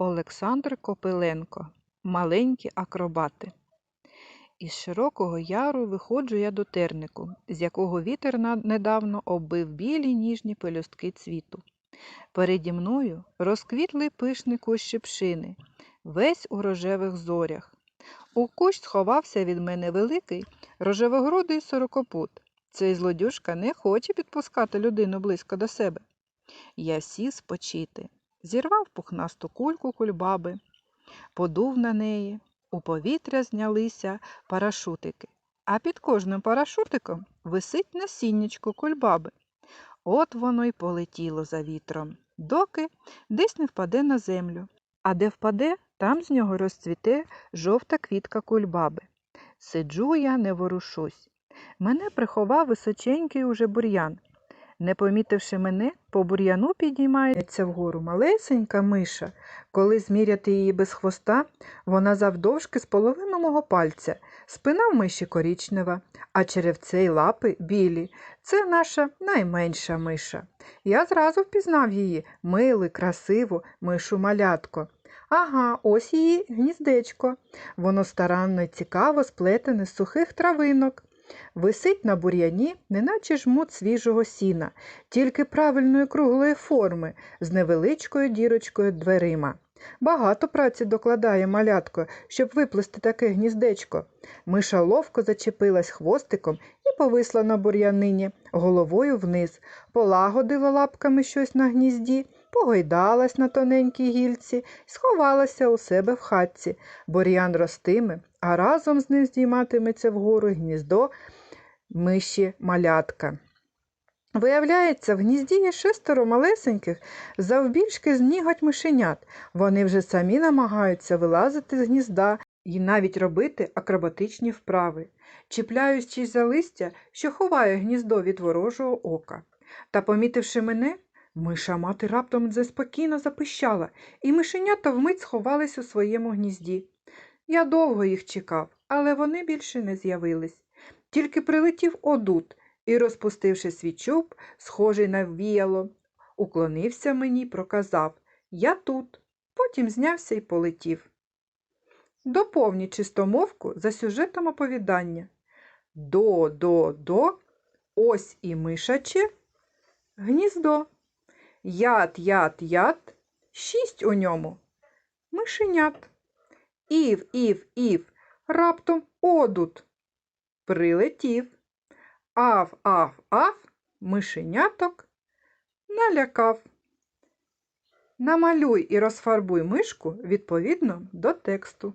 Олександр Копиленко Маленькі акробати. Із широкого яру виходжу я до тернику, з якого вітер недавно оббив білі ніжні пелюстки цвіту. Переді мною розквітлий пишний кущ шипшини, весь у рожевих зорях. У кущ сховався від мене великий рожевогрудий сорокопут. Цей злодюжка не хоче підпускати людину близько до себе. Я сів спочити, зірвав пухнасту кульку кульбаби, подув на неї. У повітря знялися парашутики, а під кожним парашутиком висить насіннячко кульбаби. От воно й полетіло за вітром, доки десь не впаде на землю. А де впаде, там з нього розцвіте жовта квітка кульбаби. Сиджу я, не ворушусь. Мене приховав височенький уже бур'ян. Не помітивши мене, по бур'яну підіймається вгору малесенька миша. Коли зміряти її без хвоста, вона завдовжки з половину мого пальця. Спина в миші корічнева, а черевце й лапи білі. Це наша найменша миша. Я зразу впізнав її милу, красиву мишу малятко. Ага, ось її гніздечко. Воно старанно й цікаво сплетене з сухих травинок. Висить на бур'яні, неначе жмут свіжого сіна, тільки правильної круглої форми, з невеличкою дірочкою дверима. Багато праці докладає малятко, щоб виплести таке гніздечко. Миша ловко зачепилась хвостиком і повисла на бур'янині, головою вниз, полагодила лапками щось на гнізді, погойдалась на тоненькій гільці і сховалася у себе в хатці. Бур'ян ростиме, а разом з ним здійматиметься вгору гніздо миші малятка. Виявляється, в гнізді є шестеро малесеньких, завбільшки з ніготь мишенят. Вони вже самі намагаються вилазити з гнізда і навіть робити акробатичні вправи, чіпляючись за листя, що ховає гніздо від ворожого ока. Та, помітивши мене, миша мати раптом заспокійно запищала, і мишенята вмить сховались у своєму гнізді. Я довго їх чекав, але вони більше не з'явились. Тільки прилетів одут і, розпустивши свій чуб, схожий на віяло, уклонився мені проказав Я тут. Потім знявся і полетів. Доповні чистомовку за сюжетом оповідання. До, до, до, ось і мишаче, гніздо. Яд, яд, яд, шість у ньому. Мишенят. Ів, ів, ів, раптом одут. Прилетів. Ав, ав, ав, мишеняток налякав. Намалюй і розфарбуй мишку відповідно до тексту.